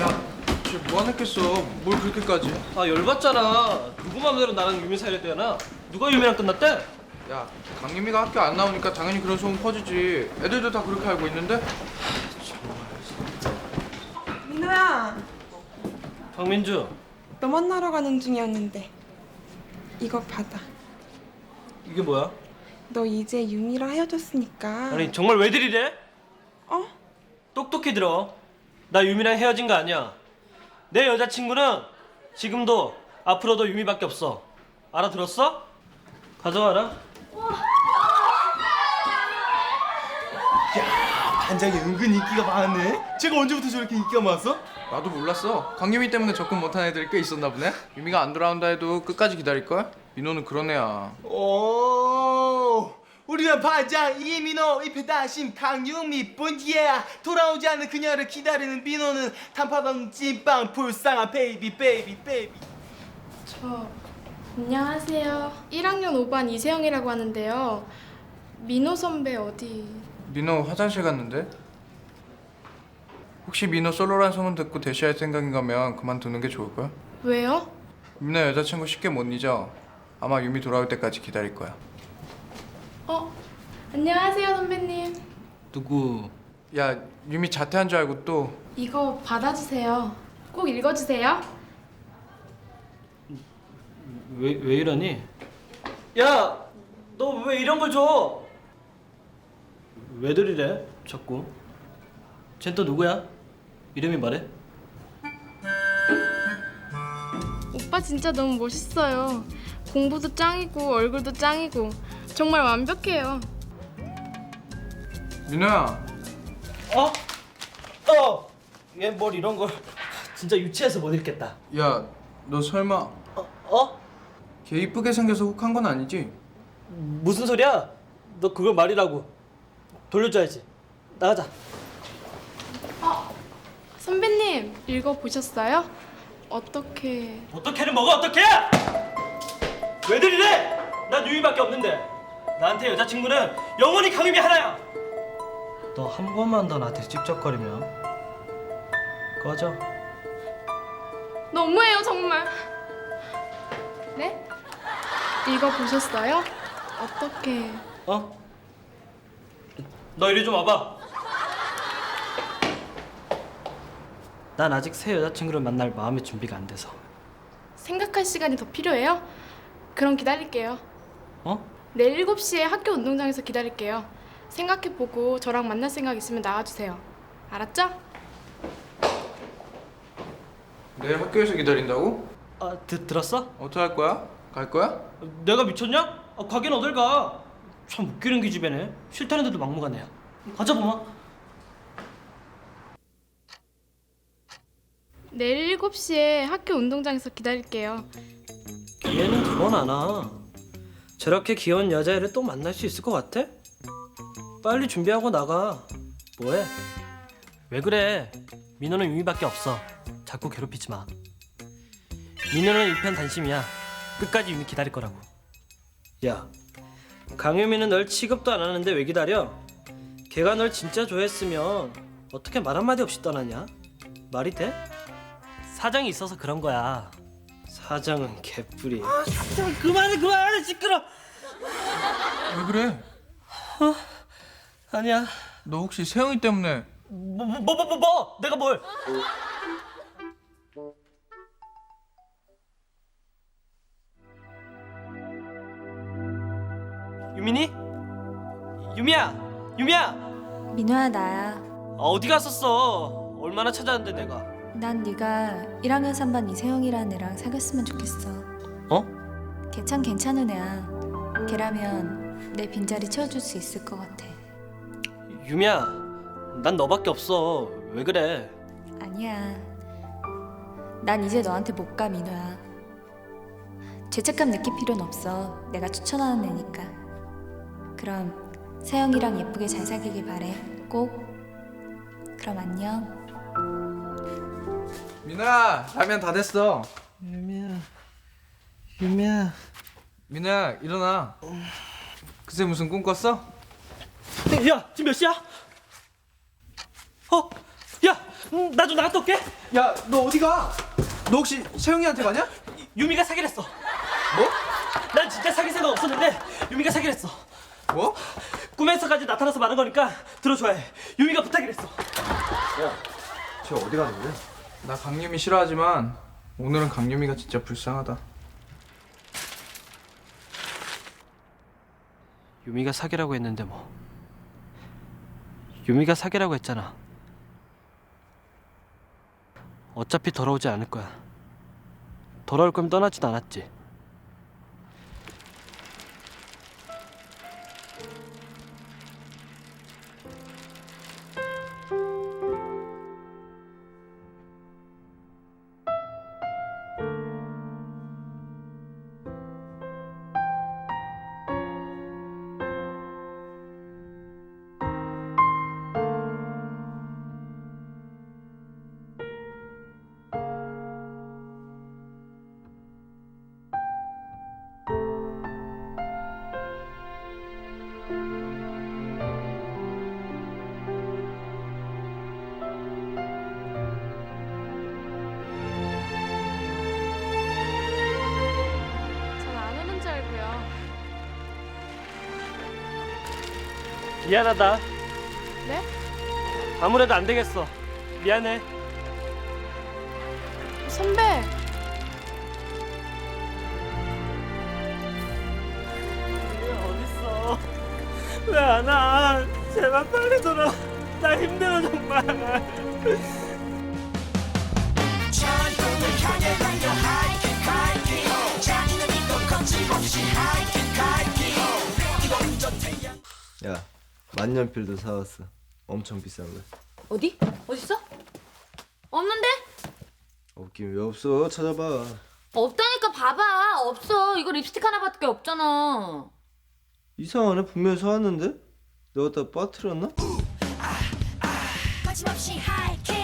야, 쟤 뭐안 했겠어? 뭘 그렇게까지? 아 열받잖아. 누구 맘대로 나랑 유미 사이를 떼어나? 누가 유미랑 끝났대? 야, 강림이가 학교 안 나오니까 당연히 그런 소문 퍼지지. 애들도 다 그렇게 알고 있는데? 민호야, 박민주, 너 만나러 가는 중이었는데 이거 받아. 이게 뭐야? 너 이제 유미랑 헤어졌으니까. 아니 정말 왜 들이래? 어? 똑똑히 들어. 나 유미랑 헤어진 거 아니야. 내 여자친구는 지금도 앞으로도 유미밖에 없어. 알아들었어? 가져와라. 반장이 은근 인기가 많네. 제가 언제부터 저렇게 인기가 많았어? 나도 몰랐어. 강림이 때문에 접근 못한 애들이 꽤 있었나 보네. 유미가 안 돌아온다 해도 끝까지 기다릴걸? 민호는 그런 애야. 오, 우리는 반장 이민호, 이페다심 강유미 뿐이야. 돌아오지 않는 그녀를 기다리는 민호는 단팥왕 찐빵 불쌍한 베이비 베이비 베이비. 저 안녕하세요. 1학년 5반 이세영이라고 하는데요. 민호 선배 어디? 민호 화장실 갔는데? 혹시 민호 솔로란 소문 듣고 대시할 생각인가면 그만두는 게 좋을걸? 왜요? 민호 여자친구 쉽게 못 잊어. 아마 유미 돌아올 때까지 기다릴 거야. 어? 안녕하세요 선배님. 누구? 야, 유미 자퇴한 줄 알고 또 이거 받아주세요. 꼭 읽어주세요. 왜, 왜 이러니? 야, 너 왜 이런 걸 줘? 왜 들 이래? 자꾸. 쟨 또 누구야? 이름이 말해? 오빠 진짜 너무 멋있어요. 공부도 짱이고 얼굴도 짱이고 정말 완벽해요. 민호야. 어? 어! 얘 뭘 이런 걸 진짜 유치해서 못 읽겠다. 야, 너 설마 어? 어? 걔 이쁘게 생겨서 혹한 건 아니지? 무슨 소리야? 너 그걸 말이라고. 돌려줘야지. 나가자. 선배님 읽어 보셨어요? 어떻게... 어떻게는 먹어 어떻게? 왜 들 이래? 난 유미밖에 없는데. 나한테 여자친구는 영원히 강유미 하나야. 너 한 번만 더 나한테 찝쩍거리면 꺼져. 너무해요 정말. 네? 읽어보셨어요? 어떻게... 어? 너 이리 좀 와봐. 난 아직 새 여자친구를 만날 마음의 준비가 안 돼서. 생각할 시간이 더 필요해요? 그럼 기다릴게요. 어? 내일 7시에 학교 운동장에서 기다릴게요. 생각해보고 저랑 만날 생각 있으면 나와주세요. 알았죠? 내일 학교에서 기다린다고? 아, 드, 들었어? 어떻게 할 거야? 갈 거야? 내가 미쳤냐? 아, 가긴 어딜 가? 참 웃기는 기집애네. 싫다는데도 막무가내야. 가자 보마. 내일 7시에 학교 운동장에서 기다릴게요. 얘는 그건 안 와. 저렇게 귀여운 여자애를 또 만날 수 있을 것 같아? 빨리 준비하고 나가. 뭐해? 왜 그래? 민호는 유미밖에 없어. 자꾸 괴롭히지 마. 민호는 일편단심이야. 끝까지 유미 기다릴 거라고. 야, 강유미는 널 취급도 안 하는데 왜 기다려? 걔가 널 진짜 좋아했으면 어떻게 말 한마디 없이 떠나냐? 말이 돼? 사정이 있어서 그런 거야. 사장은 개뿔이. 아, 사장 그만해 그만해 시끄러. 왜 그래? 아니야. 너 혹시 세영이 때문에 뭐 뭐 뭐 뭐 뭐, 내가 뭘? 유민이? 유미야, 유미야. 민호야 나야. 아, 어디 갔었어? 얼마나 찾았는데 내가. 난 네가 1학년 3반 이세영이라는 애랑 사귀었으면 좋겠어. 어? 걔 참 괜찮은 애야. 걔라면 내 빈자리 채워줄 수 있을 것 같아. 유미야, 난 너밖에 없어. 왜 그래? 아니야. 난 이제 너한테 못 가 민호야. 죄책감 느낄 필요는 없어. 내가 추천하는 애니까. 그럼 세영이랑 예쁘게 잘 사귀길 바래. 꼭. 그럼 안녕. 민호야 라면 다 됐어. 유미야, 유미야. 민호야 일어나. 그새 무슨 꿈 꿨어? 야, 지금 몇 시야? 어? 야, 나 좀 나갔다 올게. 야 너 어디 가? 너 혹시 세영이한테 가냐? 유미가 사기를 했어. 뭐? 난 진짜 사귈 생각 없었는데 유미가 사기를 했어. 뭐? 꿈에서까지 나타나서 말한 거니까 들어줘야 해. 유미가 부탁을 했어. 쟤 어디 가는데? 나 강유미 싫어하지만 오늘은 강유미가 진짜 불쌍하다. 유미가 사기라고 했는데 뭐. 유미가 사기라고 했잖아. 어차피 돌아오지 않을 거야. 돌아올 거면 떠나지도 않았지. 미안하다. 네? 아무래도 안 되겠어. 미안해. 선배. 어딨어? 왜 안 와? 제발 빨리 돌아. 나 힘들어 정말. 야 만년필도 사왔어 엄청 비싼 거 어디? 어딨어? 없는데? 없긴 왜 없어 찾아봐 없다니까 봐봐 없어 이거 립스틱 하나밖에 없잖아 이상하네 분명히 사왔는데? 내가 다 빠뜨렸나? 거침없이 하이킥